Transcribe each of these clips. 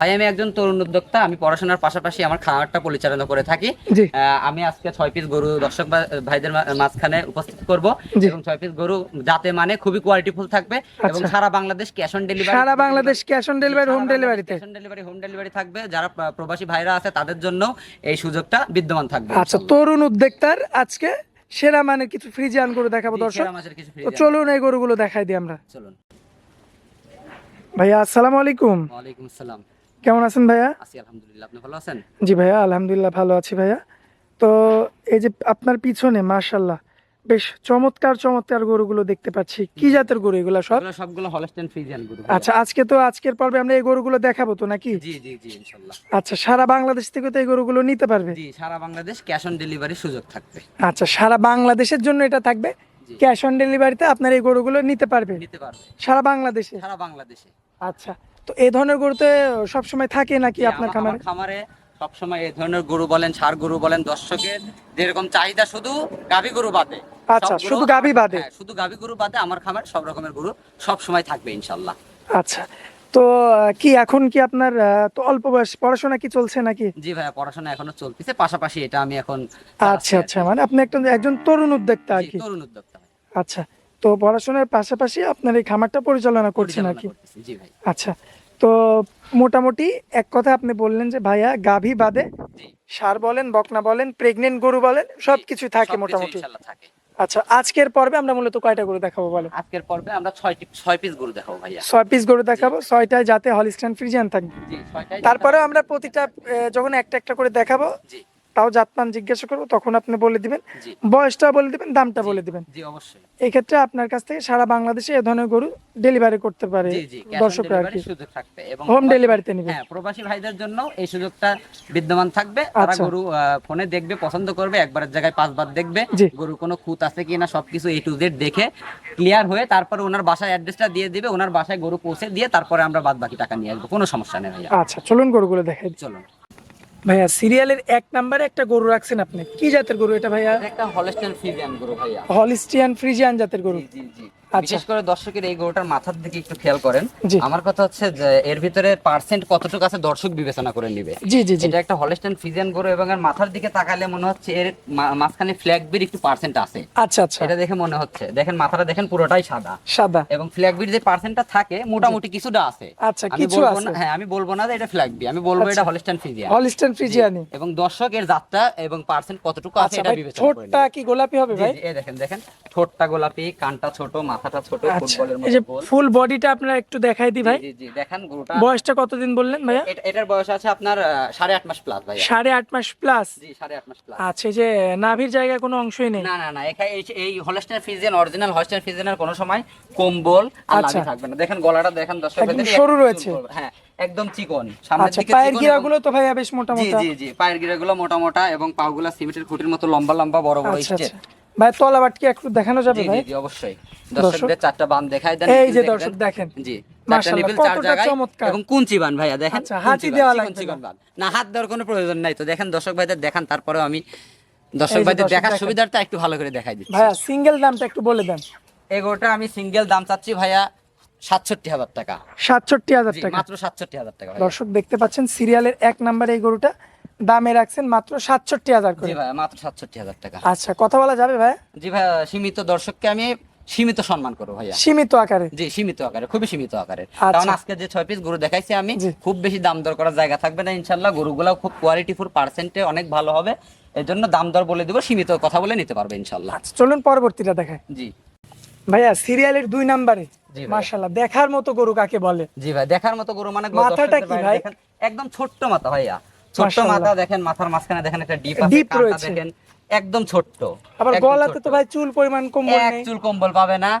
ভাই আমি একজন তরুণ উদ্যোক্তা আমি পড়াশোনার পাশাপাশি আমার খামারটা পরিচালনা করে থাকি। আমি আজকে ছয় পিস গরু দর্শক ভাইদের মাঝখানে উপস্থিত করব এবং ছয় পিস গরু যাতে মানে খুবই কোয়ালিটিফুল থাকবে এবং আচ্ছা। সারা Bangladesh cash on delivery Sara Bangladesh cash on delivery home ডেলিভারিতে cash on delivery home delivery থাকবে। যারা প্রবাসী ভাইরা আছে তাদের জন্য এই সুযোগটা বিদ্যমান থাকবে। আচ্ছা তরুণ উদ্যোক্তার আজকে সেরা মানে কিছু ফ্রিজিয়ান গরু দেখাবো দর্শক। চলুন এই গরুগুলো দেখাই দিই আমরা। চলুন। ভাইয়া আসসালামু আলাইকুম। ওয়ালাইকুম আসসালাম। কেমন আছেন ভাইয়া? আছি আলহামদুলিল্লাহ। আপনি ভালো আছেন? জি ভাইয়া আলহামদুলিল্লাহ ভালো আছি ভাইয়া। তো এই যে আপনার পিছনে মাশাল্লাহ বেশ চমৎকার চমৎকার গরুগুলো দেখতে পাচ্ছি। কি জাতের গরু এগুলো সব? সবগুলো হলস্টেন ফ্রিজিয়ান গরু আচ্ছা আজকে তো আজকের পর্বে আমরা এই গরুগুলো দেখাবো তো নাকি? জি জি জি ইনশাআল্লাহ। আচ্ছা সারা বাংলাদেশ থেকে তো এই গরুগুলো নিতে পারবে? জি সারা বাংলাদেশ ক্যাশ অন ডেলিভারি সুযোগ থাকবে। আচ্ছা সারা বাংলাদেশের জন্য এটা থাকবে? ক্যাশ অন ডেলিভারিতে আপনার এই গরুগুলো নিতে পারবে? নিতে পারবে। সারা বাংলাদেশে? সারা বাংলাদেশে। আচ্ছা তো এই ধরনের গরুতে সবসময় থাকে নাকি আপনার খামারে? খামারে সবসময় এই ধরনের গরু বলেন সার গরু বলেন দর্শকের যেরকম চাহিদা শুধু গাভী গরু বাদে। আচ্ছা, শুধু গাভী বাদে? হ্যাঁ, শুধু গাভী গরু বাদে আমার খামার সব রকমের গরু সব সময় থাকবে ইনশাল্লাহ। আচ্ছা তো কি এখন কি আপনার তো অল্প বয়স পড়াশোনা কি চলছে নাকি? জি ভাইয়া পড়াশোনা এখনও চলতেছে পাশাপাশি এটা আমি এখন আচ্ছা আচ্ছা মানে আপনি একটা একজন তরুণ উদ্যোক্তা আর কি। তরুণ উদ্যোক্তা। আচ্ছা তো পড়াশোনার পাশাপাশি আপনার এই খামারটা পরিচালনা করছেন জি ভাই। আচ্ছা তো মোটামুটি এক কথা আপনি বললেন যে ভাইয়া গাভী বাদে সার বলেন বকনা বলেন প্রেগনেন্ট গরু বলেন সবকিছু থাকে মোটামুটি। আচ্ছা আজকের পর্বে আমরা মূলত কয়টা গরু দেখাবো বলেন? আজকের পর্বে আমরা ছয় পিস গরু দেখাবো ভাইয়া। ছয় পিস গরু দেখাবো ছয়টায় যাতে হলিস্টান ফ্রিজিয়ান থাকবে তারপরেও আমরা প্রতিটা যখন একটা একটা করে দেখাবো জি। তাও জাতমান জিজ্ঞাসা করব তখন আপনি বলে দিবেন। বয়সটা বলে দিবেন দামটা বলে দিবেন। এই ক্ষেত্রে আপনার কাছ থেকে সারা বাংলাদেশে এ ধরনের গরু ডেলিভারি করতে পারে দর্শকরা আর কি। হোম ডেলিভারিতে নিবে। হ্যাঁ প্রবাসী ভাইদের জন্য এই সুযোগটা বিদ্যমান থাকবে। তারা আচ্ছা। গরু ফোনে দেখবে পছন্দ করবে একবারের জায়গায় পাঁচবার দেখবে। গরু কোনো খুঁত আছে কিনা সবকিছু এ টু জেড দেখে ক্লিয়ার হয়ে তারপরে ওনার বাসায় অ্যাড্রেসটা দিয়ে দিবে ওনার বাসায় গরু পৌঁছে দিয়ে তারপরে আমরা বাদ বাকি টাকা নিয়ে আসব। কোনো সমস্যা নেই আচ্ছা চলুন গরুগুলো দেখাই। চলুন। ভাইয়া সিরিয়ালের এক নাম্বারে একটা গরু রাখছেন আপনি। কি জাতের গরু এটা ভাইয়া? একটা হলিস্টিয়ান ফ্রিজিয়ান গরু ভাইয়া। হলিস্টিয়ান ফ্রিজিয়ান জাতের গরু। জি জি। বিশেষ করে দর্শকের এই গরুটার মাথার দিকে একটু খেয়াল করেন। আমার কথা হচ্ছে যে এর ভিতরে পার্সেন্ট কতটুকু আছে দর্শক বিবেচনা করে নিবে। জি জি এটা একটা হলস্টেন ফ্রিজিয়ান গরু এবং এর মাথার দিকে তাকালে মনে হচ্ছে এর মাঝখানে ফ্ল্যাগ বির একটু পার্সেন্ট আছে। আচ্ছা আচ্ছা। এটা দেখে মনে হচ্ছে। দেখেন মাথাটা দেখেন পুরোটাই সাদা। সাদা। এবং ফ্ল্যাগ বির যে পার্সেন্টটা থাকে মোটামুটি কিছুটা আছে। আচ্ছা কিছু বলব আছে। হ্যাঁ আমি বলব না যে এটা ফ্ল্যাগ বি আমি বলব আচ্ছা। এটা হলস্টেন ফ্রিজিয়ান হলিস্টিয়ান ফ্রিজিয়ানি এবং দর্শকের জাতটা এবং পার্সেন্ট কতটুকু আছে আচ্ছা এটা বিবেচনা করে ঠোঁটটা কি গোলাপি হবে ভাই? এই দেখেন দেখেন। ঠোঁটটা গোলাপি কানটা ছোট মাথাটা ছোট আচ্ছা ফুটবলের মতো গোল। ফুল বডিটা আপনারা একটু দেখাই দিই ভাই। জি জি দেখেন গরুটা। বয়সটা কতদিন বললেন ভাইয়া? এটার বয়স আছে আপনার আহ, সাড়ে আট মাস প্লাস সাড়ে আট মাস প্লাস জি সাড়ে আট মাস প্লাস আচ্ছা যে নাভির জায়গায় কোনো অংশই নেই? না না না এই- এই হলস্টাইন ফ্রিজিয়ান অরিজিনাল হলস্টাইন ফ্রিজিয়ানের কোনো সময় কম্বল আর আচ্ছা। থাকবে না। দেখেন গলাটা দেখেন সরু রয়েছে। হ্যাঁ একদম চিকন। সামনের আচ্ছা দিকে পায়ের চিকন গিরা এবং- গুলো তো ভাইয়া বেশ মোটা জি মোটা। জি জি পায়ের গিরাগুলো মোটা মোটা এবং পাগুলা সিমেন্টের খুঁটির মতো লম্বা লম্বা বড় বড় স্টেপ আচ্ছা। ভাই তলাবাট কি একটু দেখানো যাবে ভাই? জি অবশ্যই। দর্শকদের চারটা বান দেখাই দেন এই যে দর্শক দেখেন জি এবং কুঞ্চি বান ভাইয়া দেখেন আচ্ছা, হাতি দেওয়া লাগবে। না হাত দেওয়ার কোনো প্রয়োজন নাই তো। দেখেন দর্শক ভাইদের দেখান তারপরেও আমি দর্শক ভাইদের দেখার সুবিধাটা একটু ভালো করে দেখাই দিচ্ছি। ভাইয়া সিঙ্গেল দামটা একটু বলে দেন। এগোটা আমি সিঙ্গেল দাম চাচ্ছি ভাইয়া সাতষট্টি হাজার টাকা। সাতষট্টি হাজার টাকা। মাত্র সাতষট্টি হাজার টাকা দর্শক দেখতে পাচ্ছেন সিরিয়ালের এক নাম্বার এই গরুটা। দামে রাখছেন মাত্র সাতষট্টি হাজার করে। মাত্র সাতষট্টি হাজার টাকা। আচ্ছা কথা বলা যাবে ভাই? জি ভাইয়া সীমিত দর্শককে আমি সীমিত সম্মান করব ভাইয়া। সীমিত আকারে? জি সীমিত আকারে খুবই সীমিত আকারে। আচ্ছা। কারণ আজকে যে ছয় পিস গরু দেখাইছি আমি খুব বেশি দাম দর করার জায়গা থাকবে না ইনশাল্লাহ গরুগুলো খুব কোয়ালিটিফুল পার্সেন্টে অনেক ভালো হবে। এর জন্য দাম দর বলে দেবো সীমিত কথা বলে নিতে পারবে ইনশাল্লাহ আচ্ছা চলুন পরবর্তীটা দেখায় জি। ভাইয়া সিরিয়ালের দুই নাম্বারে জি মাশাল্লাহ দেখার মতো গরু কাকে বলে? জি ভাই দেখার মতো গরু মানে মাথাটা কি ভাই? একদম ছোট্ট মাথা ভাইয়া। ছোট্ট মাথা দেখেন মাথার মাঝখানে দেখেন একটা ডিপ আছে ডিপ রয়েছে। দেখেন একদম ছোট্ট আবার গলাতে তো ভাই চুল পরিমাণ কম এক নেই। চুল কম্বল পাবে না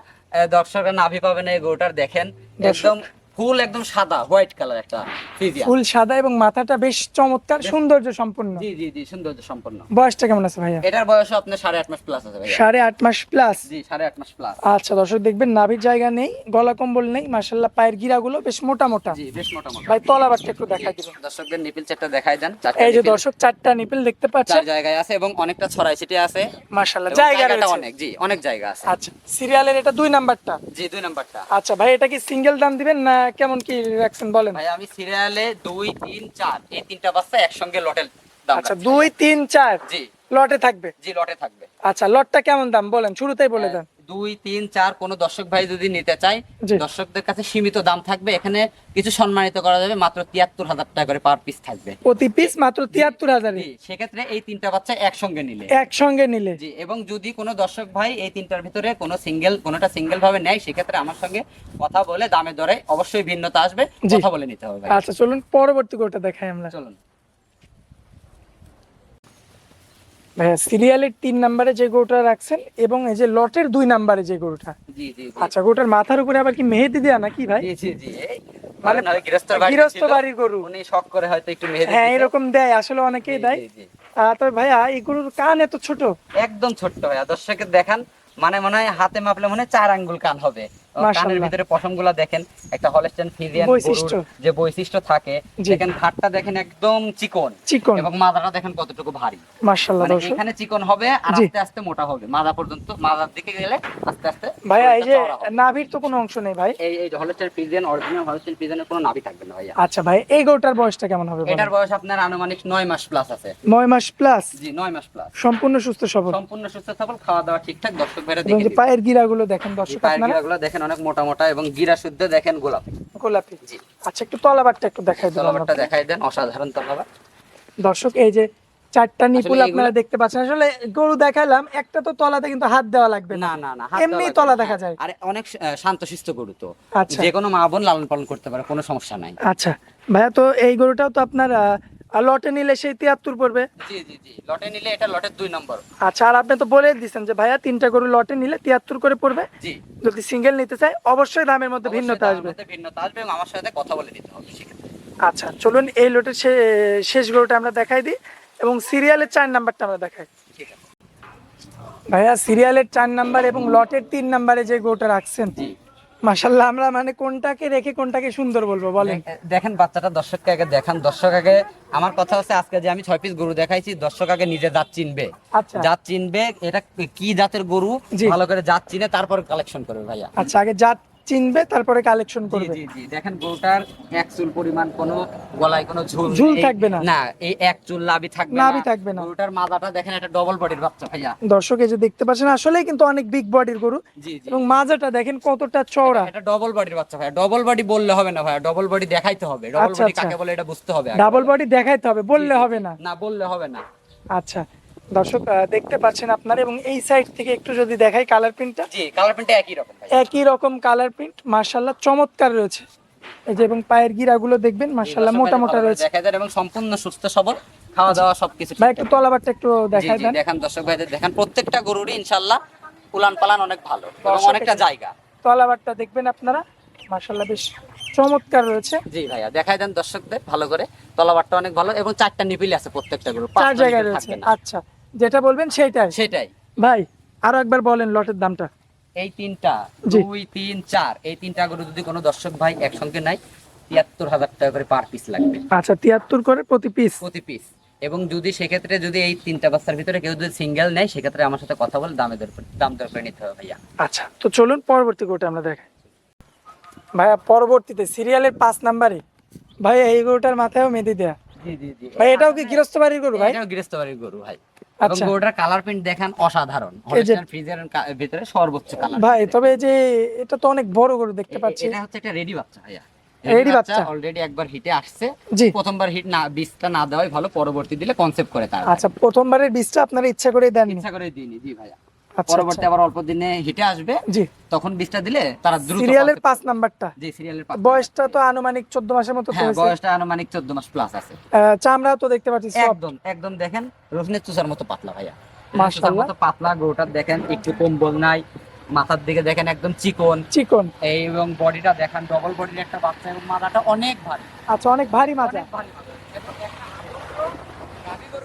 দর্শকরা দর্শকের নাভি পাবে না এই গরুটার দেখেন একদম ফুল একদম সাদা হোয়াইট কালার একটা ফ্রিজিয়ান। ফুল সাদা এবং মাথাটা বেশ চমৎকার সৌন্দর্য সম্পূর্ণ জি জি জি সৌন্দর্য সম্পন্ন বয়সটা কেমন আছে ভাইয়া? এটার বয়স আপনার সাড়ে আট মাস প্লাস আছে ভাইয়া। সাড়ে আট মাস প্লাস জি সাড়ে আট মাস প্লাস আচ্ছা দর্শক দেখবেন নাভির জায়গা নেই গলা কম্বল নেই মাশাল্লাহ পায়ের গিরাগুলো বেশ মোটা মোটা জি বেশ মোটামুটি। ভাই তলাবারটা একটু দেখাই দিবেন। দর্শকদের নিপিল চারটা দেখাই দেন এই যে দর্শক চারটা নিপিল দেখতে চার জায়গায় আছে এবং অনেকটা ছড়াই ছিটে আছে। মাশাল্লাহ জায়গাটা অনেক জি অনেক জায়গা আছে। আচ্ছা সিরিয়ালের এটা দুই নাম্বারটা? জি দুই নাম্বারটা। আচ্ছা ভাই এটা কি সিঙ্গেল দাম দিবেন না কেমন কি রাখছেন বলেন? ভাই আমি সিরিয়ালে দুই তিন চার এই তিনটা বাচ্চা একসঙ্গে লটে দাম আচ্ছা। দুই তিন চার জি। লটে থাকবে? জি লটে থাকবে। আচ্ছা লটটা কেমন দাম? বলেন শুরুতেই বলে দেন। দুই তিন চার কোন দর্শক ভাই যদি নিতে চায় দর্শকদের কাছে সীমিত দাম থাকবে। এখানে কিছু সম্মানিত করা যাবে মাত্র তিয়াত্তর হাজার টাকা করে পার পিস থাকবে। প্রতি পিস মাত্র তিয়াত্তর হাজারে সেক্ষেত্রে এই তিনটা বাচ্চা একসঙ্গে নিলে। একসঙ্গে নিলে। জি এবং যদি কোনো দর্শক ভাই এই তিনটার ভিতরে কোনো সিঙ্গেল কোনোটা সিঙ্গেল ভাবে নেয় সেক্ষেত্রে আমার সঙ্গে কথা বলে দামে দরে অবশ্যই ভিন্নতা আসবে কথা বলে নিতে হবে আচ্ছা চলুন পরবর্তী গরুটা দেখাই আমরা। চলুন। ভাইয়া সিরিয়ালের তিন নাম্বারে যে গরুটা রাখছেন এবং এই যে লটের দুই নাম্বারে যে গরুটা। আচ্ছা গরুটার মাথার উপরে আবার কি মেহেদি দেয়া নাকি ভাই? জি জি জি। মানে মানে গৃহস্থ বাড়ির গরু। উনি শখ করে হয়তো একটু মেহেদি হ্যাঁ এরকম দেয় আসলে অনেকেই দেয়। তবে ভাইয়া এই গরুর কান এত ছোট? একদম ছোট্ট ভাইয়া দর্শকের দেখান মানে মনে হয় হাতে মাপলে মনে হয় চার আঙ্গুল কান হবে। কানের ভিতরে পশমগুলা দেখেন একটা বৈশিষ্ট্য। যে বৈশিষ্ট্য থাকে দেখেন ঘাটটা দেখেন একদম চিকন। চিকন। এবং মাথাটা দেখেন কতটুকু ভারী। মানে দর্শক। এখানে চিকন হবে আর আস্তে আস্তে মোটা হবে। মাজা পর্যন্ত মাজার দিকে গেলে আস্তে আস্তে ভাইয়া এই যে। নাভির তো কোনো অংশ নেই ভাই। এই এই অরিজিনাল কোনো নাভি থাকবে না ভাইয়া। আচ্ছা ভাই এই গরুটার বয়সটা কেমন হবে? এটার বয়স আপনার আনুমানিক নয় মাস প্লাস আছে। নয় মাস প্লাস জি নয় মাস প্লাস সম্পূর্ণ সুস্থ সবল? সম্পূর্ণ সুস্থ সবল খাওয়া দাওয়া ঠিকঠাক দর্শক ভাইরা এবং দেখে পায়ের গিরাগুলো দেখেন দর্শক পায়ের গিরাগুলো দেখেন অনেক মোটা মোটা এবং গিরা শুদ্ধ দেখেন গোলাপ। গোলাপি। জি। আচ্ছা একটু তলাবারটা একটু দেখাই দিলাম তলাবারটা দেখাই দেন অসাধারণ তলাবার দর্শক এই যে চারটা নিপুল আপনারা দেখতে পাচ্ছেন। আসলে গরু দেখাইলাম একটা তো তলাতে কিন্তু হাত দেওয়া লাগবে না। না না এমনি তলা দেখা যায়। আরে অনেক শান্তশিষ্ট গরু তো। আচ্ছা। যে কোনো মা বোন লালন পালন করতে পারে কোনো সমস্যা নাই। আচ্ছা। ভাইয়া তো এই গরুটাও তো আপনার আহ, লটে নিলে সেই তিয়াত্তর পড়বে? জি জি জি। লটে নিলে এটা লটের দুই নম্বর। আচ্ছা আর আপনি তো বলে দিচ্ছেন যে ভাইয়া তিনটা গরু লটে নিলে তিয়াত্তর করে পড়বে। জি। যদি সিঙ্গেল নিতে চাই অবশ্যই দামের মধ্যে ভিন্নতা আসবে। ভিন্নতা আসবে এবং আমার সাথে কথা বলে দিতে হবে আচ্ছা চলুন এই লটের শেষ গরুটা আমরা দেখাই দিই এবং সিরিয়ালের চার নাম্বারটা আমরা দেখাই। ঠিক আছে। ভাইয়া সিরিয়ালের চার নাম্বার এবং লটের তিন নাম্বারে যে গরুটা রাখছেন জি। মাশাল্লাহ আমরা মানে কোনটাকে রেখে কোনটাকে সুন্দর বলব বলেন। দেখেন বাচ্চাটা দর্শককে আগে দেখান। দর্শক আগে আমার কথা হচ্ছে আজকে যে আমি ছয় পিস গরু দেখাইছি দর্শক আগে নিজে জাত চিনবে। আচ্ছা। জাত চিনবে এটা কি জাতের গরু। ভালো করে জাত চিনে তারপর কালেকশন করবে ভাইয়া। আচ্ছা আগে জাত চিনবে তারপরে কালেকশন করবে। জি জি। দেখেন গরুটার এক চুল পরিমাণ কোনো গলায় কোনো ঝুল ঝুল থাকবে না। না এই এক চুল লাভি থাকবে নাভি থাকবে না। গরুটার মাথাটা দেখেন একটা ডবল বডির বাচ্চা ভাইয়া। দর্শক এই যে দেখতে পাচ্ছেন আসলে কিন্তু অনেক বিগ বডির গরু। জি জি। এবং মাজাটা দেখেন কতটা চওড়া। এটা ডবল বডির বাচ্চা ভাইয়া। ডবল বডি বললে হবে না ভাইয়া। ডবল বডি দেখাইতে হবে। ডবল আচ্ছা, বডি আচ্ছা। কাকে বলে এটা বুঝতে হবে। ডাবল বডি দেখাইতে হবে বললে হবে না। না বললে হবে না। আচ্ছা। দর্শক দেখতে পাচ্ছেন আপনারা এবং এই সাইড থেকে একটু যদি দেখাই কালার প্রিন্টটা জি কালার প্রিন্টটা একই রকম একই রকম কালার প্রিন্ট মার্শাল্লাহ চমৎকার রয়েছে। এই যে এবং পায়ের গিরাগুলো দেখবেন মার্শাল্লাহ মোটা মোটা রয়েছে। দেখা যায় এবং সম্পূর্ণ সুস্থ সবল খাওয়া দাওয়া সবকিছু ভাই একটু তলাবারটা একটু দেখাই দেন। দেখান দর্শক ভাইদের দেখেন। প্রত্যেকটা গরুরই ইনশাল্লাহ উলান পালান অনেক ভালো এবং অনেকটা জায়গা। তলাবারটা দেখবেন আপনারা। মার্শাল্লাহ বেশ চমৎকার রয়েছে। জি ভাইয়া দেখাই দেন দর্শকদের ভালো করে। তলাবারটা অনেক ভালো এবং চারটা নিপিল আছে প্রত্যেকটা গরু চার পাঁচটা জায়গায় রয়েছে। আচ্ছা। যেটা বলবেন সেটাই সেটাই। ভাই আরও একবার বলেন লটের দামটা। এই তিনটা দুই তিন চার এই তিনটা গরু যদি কোনো দর্শক ভাই একসঙ্গে নাই তিয়াত্তর হাজার টাকা করে পার পিস লাগবে। আচ্ছা তিয়াত্তর করে প্রতি পিস প্রতি পিস এবং যদি সেক্ষেত্রে যদি এই তিনটা বাচ্চার ভিতরে কেউ যদি সিঙ্গেল নেয় সেক্ষেত্রে আমার সাথে কথা বলে দামে দর দাম দর করে নিতে হবে ভাইয়া। আচ্ছা তো চলুন পরবর্তী গরুটা আমরা দেখাই ভাইয়া পরবর্তীতে সিরিয়ালের পাঁচ নাম্বারে ভাই এই গরুটার মাথায়ও মেহেদি দেয়া। জি জি জি। ভাই এটাও কি গৃহস্থ বাড়ির গরু ভাই? এটাও গৃহস্থ বাড়ির গরু ভাই। এবং। গরুটার কালার প্রিন্ট দেখেন অসাধারণ। ফ্রিজের ভিতরে সর্বোচ্চ কালার ভাই তবে যে এটা তো অনেক বড় গরু দেখতে পাচ্ছি। এটা হচ্ছে একটা রেডি বাচ্চা ভাইয়া। রেডি বাচ্চা? অলরেডি একবার হিটে আসছে। প্রথমবার হিট না বীজটা না দেওয়াই ভালো পরবর্তী দিলে কনসেপ্ট করে তার আচ্ছা প্রথমবারের বীজটা আপনারা ইচ্ছা করে দেন ইচ্ছা করে দিইনি জি ভাইয়া। পরবর্তী আচ্ছা। আবার অল্প দিনে হিটে আসবে। জি। তখন বীজটা দিলে তারা দ্রুত সিরিয়ালের পাঁচ নাম্বারটা। জি সিরিয়ালের বয়সটা তো আনুমানিক চোদ্দ মাসের মতো হ্যাঁ বয়সটা আনুমানিক চোদ্দ মাস প্লাস আছে। আহ, চামড়াও তো দেখতে পাচ্ছি একদম একদম দেখেন রসুনের চুষার মতো পাতলা ভাইয়া। মাশাআল্লাহ। মতো পাতলা গরুটার দেখেন একটু কম্বল নাই মাথার দিকে দেখেন একদম চিকন। চিকন। এই এবং বডিটা দেখেন ডবল বডির একটা বাচ্চা এবং মাথাটা অনেক ভারী। আচ্ছা অনেক ভারী অনেক ভারী মাথা।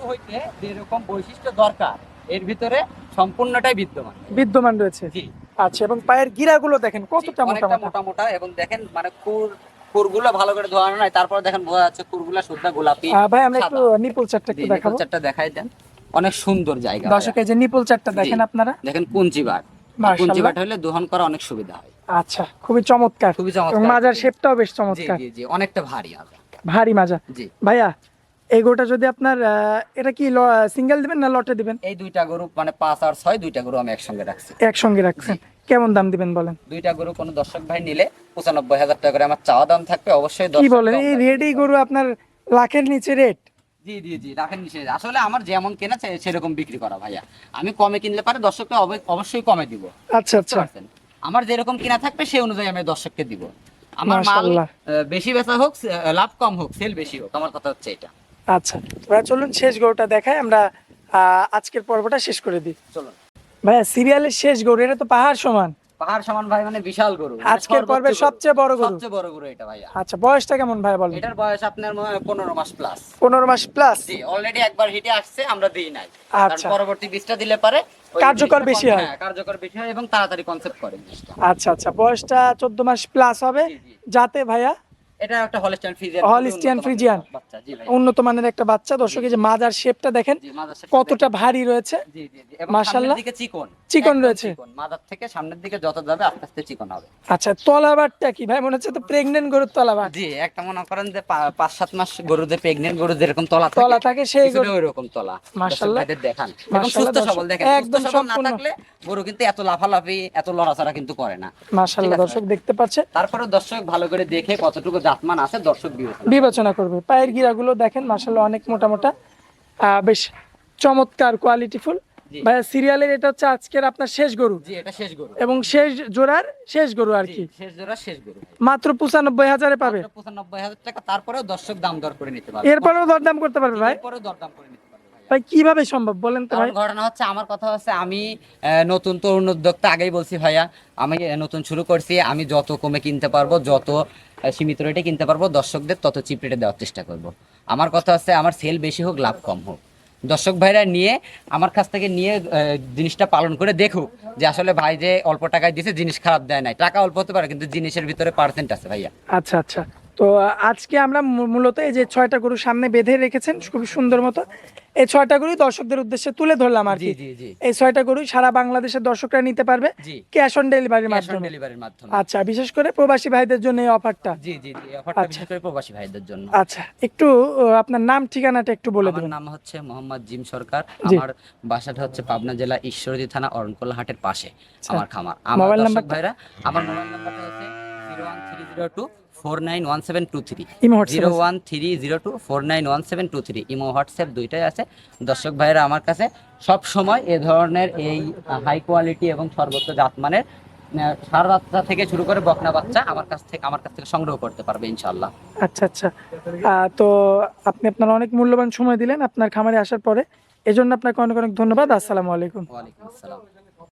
হইতে যেরকম বৈশিষ্ট্য দরকার এর ভিতরে সম্পূর্ণটাই বিদ্যমান। বিদ্যমান রয়েছে। জি। আচ্ছা এবং পায়ের গিরাগুলো দেখেন কতটা মোটা মোটা মোটা এবং দেখেন মানে খুর খুরগুলো ভালো করে ধোয়ানো নাই তারপর দেখেন বোঝা যাচ্ছে শুদ্ধ গোলাপি ভাই আমরা একটু নিপুল চারটা একটু দেখাবো। চারটা দেখাই দেন। অনেক সুন্দর জায়গা দর্শক এই যে নিপুল চারটা দেখেন আপনারা। দেখেন মাশাআল্লাহ। কুঞ্চিবাট হলে দোহন করা অনেক সুবিধা হয়। আচ্ছা খুবই চমৎকার। খুবই চমৎকার। মাজার শেপটাও বেশ চমৎকার। জি জি অনেকটা ভারী ভারী মাজা জি। ভাইয়া এই গোটা যদি আপনার এটা কি সিঙ্গেল দিবেন না লটে দিবেন? এই দুইটা গরু মানে পাঁচ আর ছয় দুইটা গরু আমি একসঙ্গে রাখছি। একসঙ্গে রাখছেন। কেমন দাম দিবেন বলেন? দুইটা গরু কোনো দর্শক ভাই নিলে পঁচানব্বই হাজার টাকা করে আমার চাওয়া দাম থাকবে অবশ্যই কি বলেন? এই রাখবে। রেডি গরু আপনার লাখের নিচে রেট? জি জি জি রাখেন নিষেধ আসলে আমার যেমন কেনা চাই সেরকম বিক্রি করা ভাইয়া। আমি কমে কিনলে পারে দর্শককে অবশ্যই কমে দিব। আচ্ছা আচ্ছা। আমার যেরকম কিনা থাকবে সেই অনুযায়ী আমি দর্শককে দিব। আমার মাল বেশি বেচা হোক লাভ কম হোক সেল বেশি হোক আমার কথা হচ্ছে এটা। আচ্ছা ভাইয়া চলুন শেষ গরুটা দেখাই আমরা আজকের পর্বটা শেষ করে দিই। চলুন। ভাইয়া সিরিয়ালের শেষ গরু এটা তো পাহাড় সমান। পাহাড় সমান ভাই মানে বিশাল গরু। মানে আজকের পর্বের সবচেয়ে বড় গরু। সবচেয়ে বড় গরু এটা ভাইয়া। আচ্ছা বয়সটা কেমন ভাই বলেন? এটার বয়স আপনার মনে হয় পনেরো মাস প্লাস পনেরো মাস প্লাস জি অলরেডি একবার হিটে আসছে আমরা দিই নাই। আচ্ছা। পরবর্তী বীজটা দিলে পারে কার্যকর বেশি হয়। হ্যাঁ, কার্যকর বেশি হয় এবং তাড়াতাড়ি কনসেপ্ট করে আচ্ছা আচ্ছা বয়সটা চোদ্দ মাস প্লাস হবে। যাতে ভাইয়া এটা একটা হলস্টাইন ফ্রিজিয়ান Holstein Friesian। বাচ্চা জি ভাই উন্নত মানের একটা বাচ্চা। দর্শক এই যে মাজার শেপটা দেখেন জি মাদার সাথে কতটা ভারী রয়েছে। জি জি জি এবং মাশাআল্লাহ। দিকে চিকন। চিকন রয়েছে। চিকন। থেকে সামনের দিকে যত যাবে আস্তে আস্তে চিকন হবে। আচ্ছা তলাবারটা কি? ভাই মনে হচ্ছে তো প্রেগনেন্ট গরুর তলাবার। জি একটা মনে করেন যে পাঁচ সাত মাস গরুদের প্রেগনেন্ট গরু যেরকম তলা তলা থাকে সেই গরু ওইরকম তলা। মাশাআল্লাহ। দেখান। এবং সুস্থ সবল দেখেন একদম একদম সবল না থাকলে গরু কিন্তু এত লাফালাফি এত লড়াচড়া কিন্তু করে না। মাশাআল্লাহ দর্শক দেখতে পাচ্ছে তারপরে দর্শক ভালো করে দেখে কতটুকু জাতমান আছে দর্শক বিবেচনা করবে। পায়ের গিরাগুলো দেখেন মাশাআল্লাহ অনেক মোটা মোটা বেশ চমৎকার কোয়ালিটিফুল। ভাইয়া সিরিয়ালের এটা হচ্ছে আজকের আপনার শেষ গরু। এটা শেষ গরু। এবং শেষ জোড়ার শেষ গরু আর কি। শেষ জোড়া শেষ গরু। মাত্র পঁচানব্বই হাজারে পাবে। পঁচানব্বই হাজার টাকা তারপরেও দর্শক দাম দর করে নিতে পারবে। এরপরেও দরদাম করতে পারবে ভাই? এরপরেও দরদাম করে নিতে ভাই কীভাবে সম্ভব? বলেন তো ভাই। ঘটনা হচ্ছে আমার কথা হচ্ছে আমি নতুন তরুণ উদ্যোক্তা আগেই বলছি ভাইয়া আমি নতুন শুরু করছি আমি যত কমে কিনতে পারব যত সীমিত রেটে কিনতে পারব দর্শকদের তত চিপ রেটে দেওয়ার চেষ্টা করব। আমার কথা হচ্ছে আমার সেল বেশি হোক লাভ কম হোক। দর্শক ভাইরা নিয়ে আমার কাছ থেকে নিয়ে জিনিসটা পালন করে দেখুক যে আসলে ভাই যে অল্প টাকায় দিছে জিনিস খারাপ দেয় নাই। টাকা অল্প হতে পারে কিন্তু জিনিসের ভিতরে পার্সেন্ট আছে ভাইয়া। আচ্ছা আচ্ছা। তো আজকে আমরা মূলত এই যে ছয়টা গরু সামনে বেঁধে রেখেছেন খুবই সুন্দর মতো। এই ছয়টা গরুই দর্শকদের উদ্দেশ্যে তুলে ধরলাম আর কি। এই ছয়টা গরু সারা বাংলাদেশের দর্শকরা নিতে পারবে ক্যাশ অন ডেলিভারির মাধ্যমে। আচ্ছা বিশেষ করে প্রবাসী ভাইদের জন্য এই অফারটা জি জি অফারটা আচ্ছা। বিশেষ করে প্রবাসী ভাইদের জন্য। আচ্ছা একটু আপনার নাম ঠিকানাটা একটু বলে আমার দেবেন। নাম হচ্ছে মোহাম্মদ জিম সরকার। আমার বাসাটা হচ্ছে পাবনা জেলা ঈশ্বরদী থানা অরণকোলা হাটের পাশে। আমার খামার। আমার মোবাইল নাম্বারটা? ভাইরা আমার মোবাইল নাম্বারটা হচ্ছে zero one three zero two four nine one seven two three imo zero one three zero two four nine one seven two three imo WhatsApp দুইটাই আছে। দর্শক ভাইরা আমার কাছে সব সময় এ ধরনের এই হাই কোয়ালিটি এবং সর্বোচ্চ জাতমানের ষাঁড় বাচ্চা থেকে শুরু করে বকনা বাচ্চা আমার কাছ থেকে আমার কাছ থেকে সংগ্রহ করতে পারবে ইনশাল্লাহ আচ্ছা আচ্ছা। তো আপনি আপনার অনেক মূল্যবান সময় দিলেন আপনার খামারে আসার পরে। এজন্য আপনাকে অনেক অনেক ধন্যবাদ। আসসালামু আলাইকুম। ওয়ালাইকুম আসসালাম।